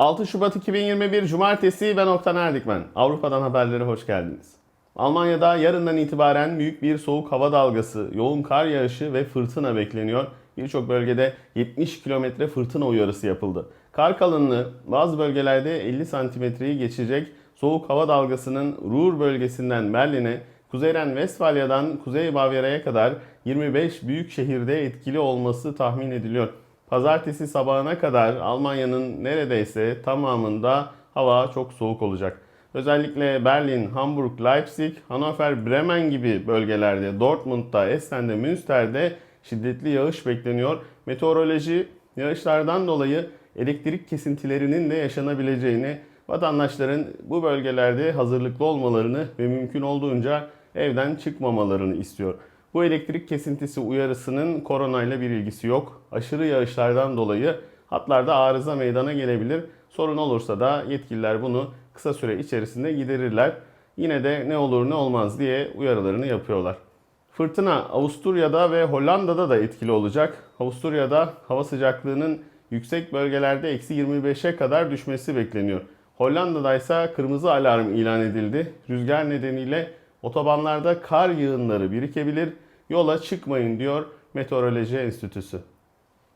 6 Şubat 2021 Cumartesi ben Oktan Erdikmen. Avrupa'dan haberlere hoş geldiniz. Almanya'da yarından itibaren büyük bir soğuk hava dalgası, yoğun kar yağışı ve fırtına bekleniyor. Birçok bölgede 70 kilometre fırtına uyarısı yapıldı. Kar kalınlığı bazı bölgelerde 50 santimetreyi geçecek soğuk hava dalgasının Ruhr bölgesinden Berlin'e, Kuzey Ren-Vestfalya'dan Kuzey Bavyera'ya kadar 25 büyük şehirde etkili olması tahmin ediliyor. Pazartesi sabahına kadar Almanya'nın neredeyse tamamında hava çok soğuk olacak. Özellikle Berlin, Hamburg, Leipzig, Hannover, Bremen gibi bölgelerde, Dortmund'da, Essen'de, Münster'de şiddetli yağış bekleniyor. Meteoroloji yağışlardan dolayı elektrik kesintilerinin de yaşanabileceğini, vatandaşların bu bölgelerde hazırlıklı olmalarını ve mümkün olduğunca evden çıkmamalarını istiyor. Bu elektrik kesintisi uyarısının koronayla bir ilgisi yok. Aşırı yağışlardan dolayı hatlarda arıza meydana gelebilir. Sorun olursa da yetkililer bunu kısa süre içerisinde giderirler. Yine de ne olur ne olmaz diye uyarılarını yapıyorlar. Fırtına Avusturya'da ve Hollanda'da da etkili olacak. Avusturya'da hava sıcaklığının yüksek bölgelerde eksi 25'e kadar düşmesi bekleniyor. Hollanda'da ise kırmızı alarm ilan edildi. Rüzgar nedeniyle otobanlarda kar yığınları birikebilir. Yola çıkmayın diyor Meteoroloji Enstitüsü.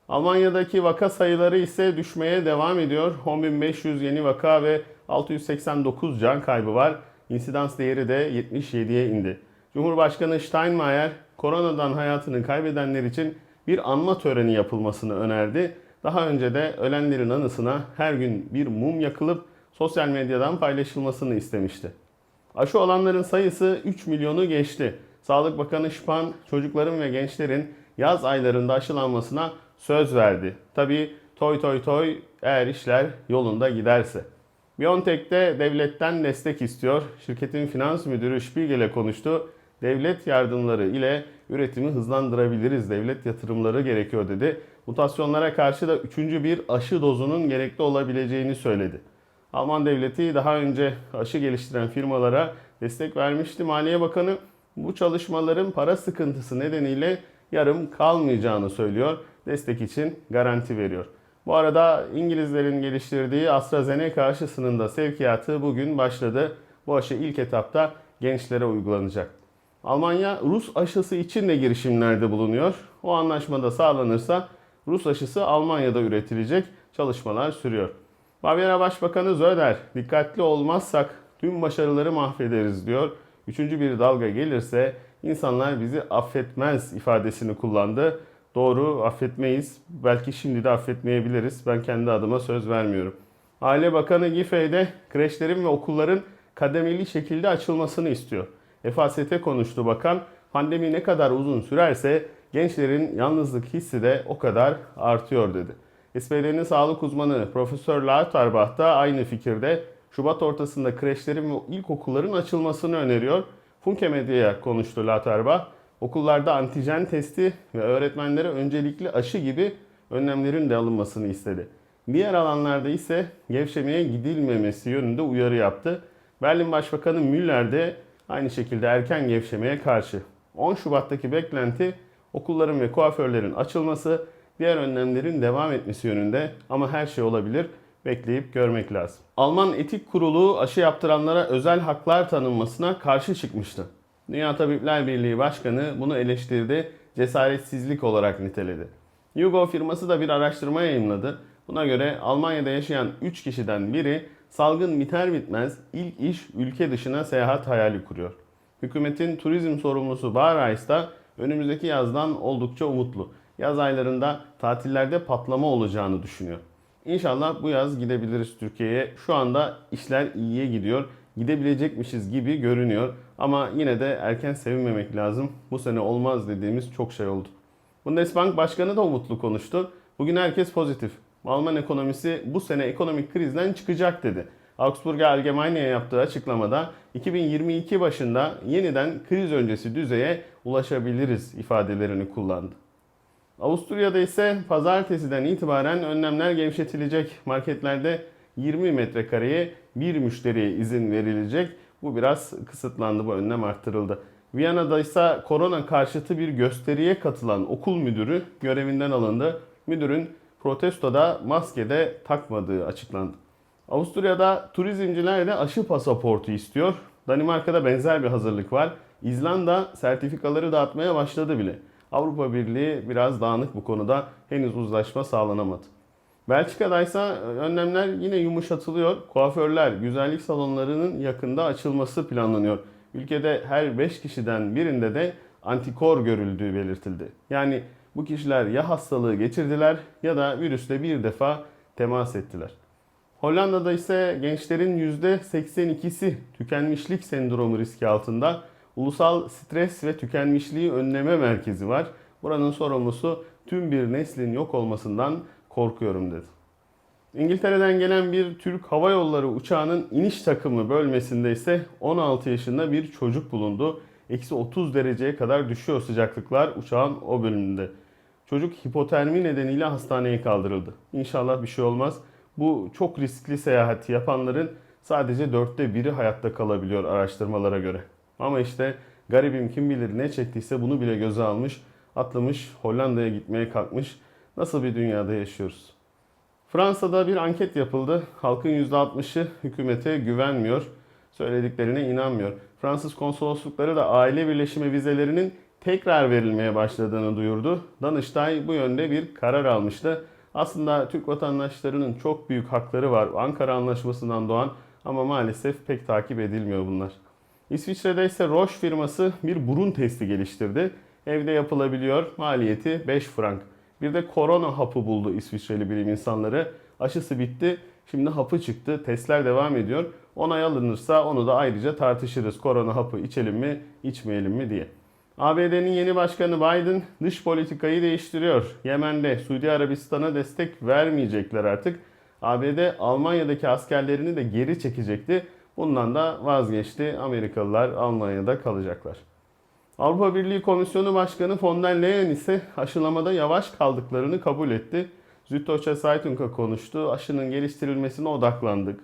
Almanya'daki vaka sayıları ise düşmeye devam ediyor. 10.500 yeni vaka ve 689 can kaybı var. İnsidans değeri de 77'ye indi. Cumhurbaşkanı Steinmeier koronadan hayatını kaybedenler için bir anma töreni yapılmasını önerdi. Daha önce de ölenlerin anısına her gün bir mum yakılıp sosyal medyadan paylaşılmasını istemişti. Aşı olanların sayısı 3 milyonu geçti. Sağlık Bakanı Spahn çocukların ve gençlerin yaz aylarında aşılanmasına söz verdi. Tabi toy toy toy eğer işler yolunda giderse. BioNTech de devletten destek istiyor. Şirketin finans müdürü Spiegel'e konuştu. Devlet yardımları ile üretimi hızlandırabiliriz. Devlet yatırımları gerekiyor dedi. Mutasyonlara karşı da üçüncü bir aşı dozunun gerekli olabileceğini söyledi. Alman devleti daha önce aşı geliştiren firmalara destek vermişti. Maliye Bakanı bu çalışmaların para sıkıntısı nedeniyle yarım kalmayacağını söylüyor. Destek için garanti veriyor. Bu arada İngilizlerin geliştirdiği AstraZeneca aşısının da sevkiyatı bugün başladı. Bu aşı ilk etapta gençlere uygulanacak. Almanya Rus aşısı için de girişimlerde bulunuyor. O anlaşmada sağlanırsa Rus aşısı Almanya'da üretilecek. Çalışmalar sürüyor. Bavyera Başbakanı Söder, dikkatli olmazsak tüm başarıları mahvederiz diyor. Üçüncü bir dalga gelirse insanlar bizi affetmez ifadesini kullandı. Doğru affetmeyiz. Belki şimdi de affetmeyebiliriz. Ben kendi adıma söz vermiyorum. Aile Bakanı Giffey de kreşlerin ve okulların kademeli şekilde açılmasını istiyor. EFAST konuştu bakan. Pandemi ne kadar uzun sürerse gençlerin yalnızlık hissi de o kadar artıyor dedi. SPD'nin sağlık uzmanı Profesör Lauterbach da aynı fikirde. Şubat ortasında kreşlerin ve ilkokulların açılmasını öneriyor. Funke Medya'ya konuştu Lauterbach. Okullarda antijen testi ve öğretmenlere öncelikli aşı gibi önlemlerin de alınmasını istedi. Diğer alanlarda ise gevşemeye gidilmemesi yönünde uyarı yaptı. Berlin Başbakanı Müller de aynı şekilde erken gevşemeye karşı. 10 Şubat'taki beklenti okulların ve kuaförlerin açılması, diğer önlemlerin devam etmesi yönünde ama her şey olabilir. Bekleyip görmek lazım. Alman Etik Kurulu aşı yaptıranlara özel haklar tanınmasına karşı çıkmıştı. Dünya Tabipler Birliği Başkanı bunu eleştirdi, cesaretsizlik olarak niteledi. Yugo firması da bir araştırma yayınladı. Buna göre Almanya'da yaşayan 3 kişiden biri salgın biter bitmez ilk iş ülke dışına seyahat hayali kuruyor. Hükümetin turizm sorumlusu Bahreis da önümüzdeki yazdan oldukça umutlu. Yaz aylarında tatillerde patlama olacağını düşünüyor. İnşallah bu yaz gidebiliriz Türkiye'ye. Şu anda işler iyiye gidiyor. Gidebilecekmişiz gibi görünüyor. Ama yine de erken sevinmemek lazım. Bu sene olmaz dediğimiz çok şey oldu. Bundesbank Başkanı da umutlu konuştu. Bugün herkes pozitif. Alman ekonomisi bu sene ekonomik krizden çıkacak dedi. Augsburger Allgemeine'ye yaptığı açıklamada 2022 başında yeniden kriz öncesi düzeye ulaşabiliriz ifadelerini kullandı. Avusturya'da ise pazartesiden itibaren önlemler gevşetilecek. Marketlerde 20 metrekareye bir müşteriye izin verilecek. Bu biraz kısıtlandı, bu önlem arttırıldı. Viyana'da ise korona karşıtı bir gösteriye katılan okul müdürü görevinden alındı. Müdürün protestoda maskede takmadığı açıklandı. Avusturya'da turizmciler de aşı pasaportu istiyor. Danimarka'da benzer bir hazırlık var. İzlanda sertifikaları dağıtmaya başladı bile. Avrupa Birliği biraz dağınık bu konuda. Henüz uzlaşma sağlanamadı. Belçika'da ise önlemler yine yumuşatılıyor. Kuaförler, güzellik salonlarının yakında açılması planlanıyor. Ülkede her 5 kişiden birinde de antikor görüldüğü belirtildi. Yani bu kişiler ya hastalığı geçirdiler ya da virüsle bir defa temas ettiler. Hollanda'da ise gençlerin %82'si tükenmişlik sendromu riski altında. Ulusal Stres ve Tükenmişliği Önleme Merkezi var. Buranın sorumlusu tüm bir neslin yok olmasından korkuyorum dedi. İngiltere'den gelen bir Türk Hava Yolları uçağının iniş takımı bölmesinde ise 16 yaşında bir çocuk bulundu. Eksi 30 dereceye kadar düşüyor sıcaklıklar uçağın o bölümünde. Çocuk hipotermi nedeniyle hastaneye kaldırıldı. İnşallah bir şey olmaz. Bu çok riskli seyahati yapanların sadece dörtte biri hayatta kalabiliyor araştırmalara göre. Ama işte garibim kim bilir ne çektiyse bunu bile göze almış, atlamış, Hollanda'ya gitmeye kalkmış. Nasıl bir dünyada yaşıyoruz? Fransa'da bir anket yapıldı. Halkın %60'ı hükümete güvenmiyor, söylediklerine inanmıyor. Fransız konsoloslukları da aile birleşimi vizelerinin tekrar verilmeye başladığını duyurdu. Danıştay bu yönde bir karar almıştı. Aslında Türk vatandaşlarının çok büyük hakları var Ankara Anlaşması'ndan doğan ama maalesef pek takip edilmiyor bunlar. İsviçre'de ise Roche firması bir burun testi geliştirdi. Evde yapılabiliyor. Maliyeti 5 frank. Bir de korona hapı buldu İsviçreli bilim insanları. Aşısı bitti. Şimdi hapı çıktı. Testler devam ediyor. Onay alınırsa onu da ayrıca tartışırız. Korona hapı içelim mi, içmeyelim mi diye. ABD'nin yeni başkanı Biden dış politikayı değiştiriyor. Yemen'de Suudi Arabistan'a destek vermeyecekler artık. ABD Almanya'daki askerlerini de geri çekecekti. Bundan da vazgeçti. Amerikalılar Almanya'da kalacaklar. Avrupa Birliği Komisyonu Başkanı von der Leyen ise aşılamada yavaş kaldıklarını kabul etti. Süddeutsche Zeitung'a konuştu. Aşının geliştirilmesine odaklandık.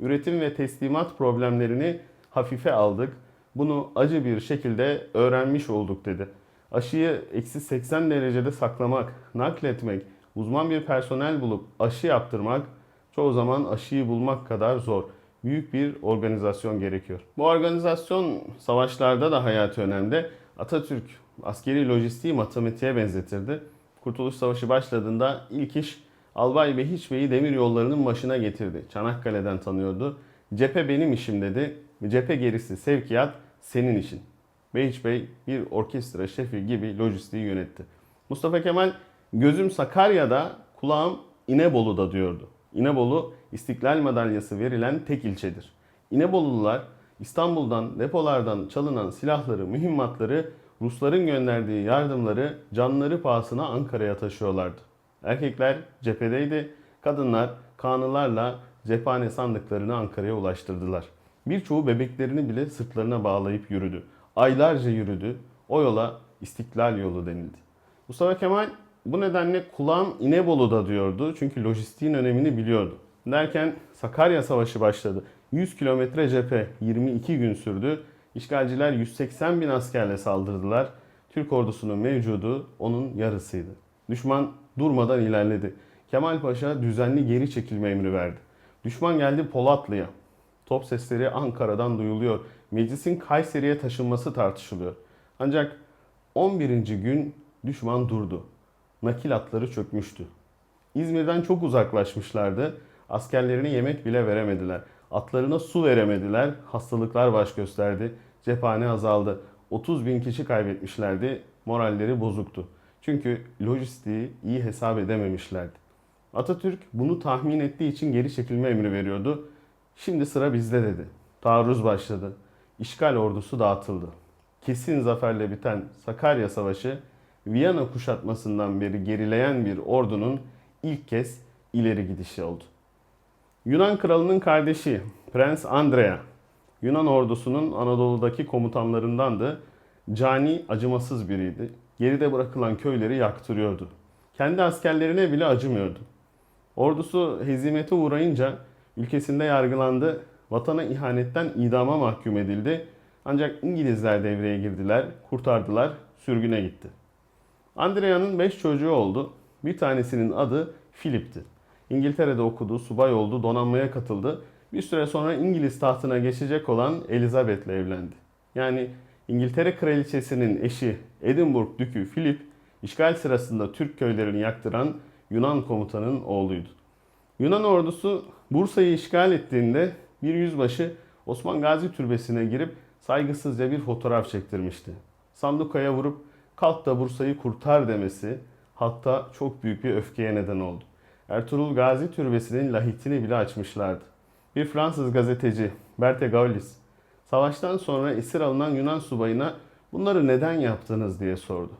Üretim ve teslimat problemlerini hafife aldık. Bunu acı bir şekilde öğrenmiş olduk dedi. Aşıyı eksi 80 derecede saklamak, nakletmek, uzman bir personel bulup aşı yaptırmak çoğu zaman aşıyı bulmak kadar zor. Büyük bir organizasyon gerekiyor. Bu organizasyon savaşlarda da hayati önemde. Atatürk askeri lojistiği matematiğe benzetirdi. Kurtuluş Savaşı başladığında ilk iş Albay Behiç Bey'i demir yollarının başına getirdi. Çanakkale'den tanıyordu. Cephe benim işim dedi. Cephe gerisi sevkiyat senin işin. Behiç Bey bir orkestra şefi gibi lojistiği yönetti. Mustafa Kemal gözüm Sakarya'da kulağım İnebolu'da diyordu. İnebolu İstiklal Madalyası verilen tek ilçedir. İnebolulular İstanbul'dan depolardan çalınan silahları, mühimmatları, Rusların gönderdiği yardımları canları pahasına Ankara'ya taşıyorlardı. Erkekler cephedeydi, kadınlar kanılarla cephane sandıklarını Ankara'ya ulaştırdılar. Birçoğu bebeklerini bile sırtlarına bağlayıp yürüdü. Aylarca yürüdü. O yola İstiklal yolu denildi. Mustafa Kemal bu nedenle kulağım İnebolu'da diyordu. Çünkü lojistiğin önemini biliyordu. Derken Sakarya Savaşı başladı. 100 kilometre cephe 22 gün sürdü. İşgalciler 180 bin askerle saldırdılar. Türk ordusunun mevcudu onun yarısıydı. Düşman durmadan ilerledi. Kemal Paşa düzenli geri çekilme emri verdi. Düşman geldi Polatlı'ya. Top sesleri Ankara'dan duyuluyor. Meclisin Kayseri'ye taşınması tartışılıyor. Ancak 11. gün düşman durdu. Nakil atları çökmüştü. İzmir'den çok uzaklaşmışlardı. Askerlerine yemek bile veremediler. Atlarına su veremediler. Hastalıklar baş gösterdi. Cephane azaldı. 30 bin kişi kaybetmişlerdi. Moralleri bozuktu. Çünkü lojistiği iyi hesap edememişlerdi. Atatürk bunu tahmin ettiği için geri çekilme emri veriyordu. Şimdi sıra bizde dedi. Taarruz başladı. İşgal ordusu dağıtıldı. Kesin zaferle biten Sakarya Savaşı, Viyana kuşatmasından beri gerileyen bir ordunun ilk kez ileri gidişi oldu. Yunan kralının kardeşi Prens Andrea, Yunan ordusunun Anadolu'daki komutanlarındandı. Cani acımasız biriydi. Geride bırakılan köyleri yaktırıyordu. Kendi askerlerine bile acımıyordu. Ordusu hezimete uğrayınca ülkesinde yargılandı. Vatana ihanetten idama mahkum edildi. Ancak İngilizler devreye girdiler, kurtardılar, sürgüne gitti. Andrea'nın 5 çocuğu oldu. Bir tanesinin adı Philip'ti. İngiltere'de okudu, subay oldu, donanmaya katıldı. Bir süre sonra İngiliz tahtına geçecek olan Elizabeth'le evlendi. Yani İngiltere kraliçesinin eşi Edinburgh Dükü Philip, işgal sırasında Türk köylerini yaktıran Yunan komutanın oğluydu. Yunan ordusu Bursa'yı işgal ettiğinde bir yüzbaşı Osman Gazi Türbesi'ne girip saygısızca bir fotoğraf çektirmişti. Sandukaya vurup kalk da Bursa'yı kurtar demesi hatta çok büyük bir öfkeye neden oldu. Ertuğrul Gazi Türbesi'nin lahitini bile açmışlardı. Bir Fransız gazeteci Berthe Gaulis savaştan sonra esir alınan Yunan subayına bunları neden yaptınız diye sordu.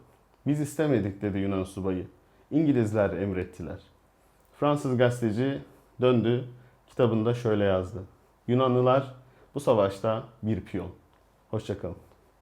Biz istemedik dedi Yunan subayı. İngilizler emrettiler. Fransız gazeteci döndü kitabında şöyle yazdı. Yunanlılar bu savaşta bir piyon. Hoşçakalın.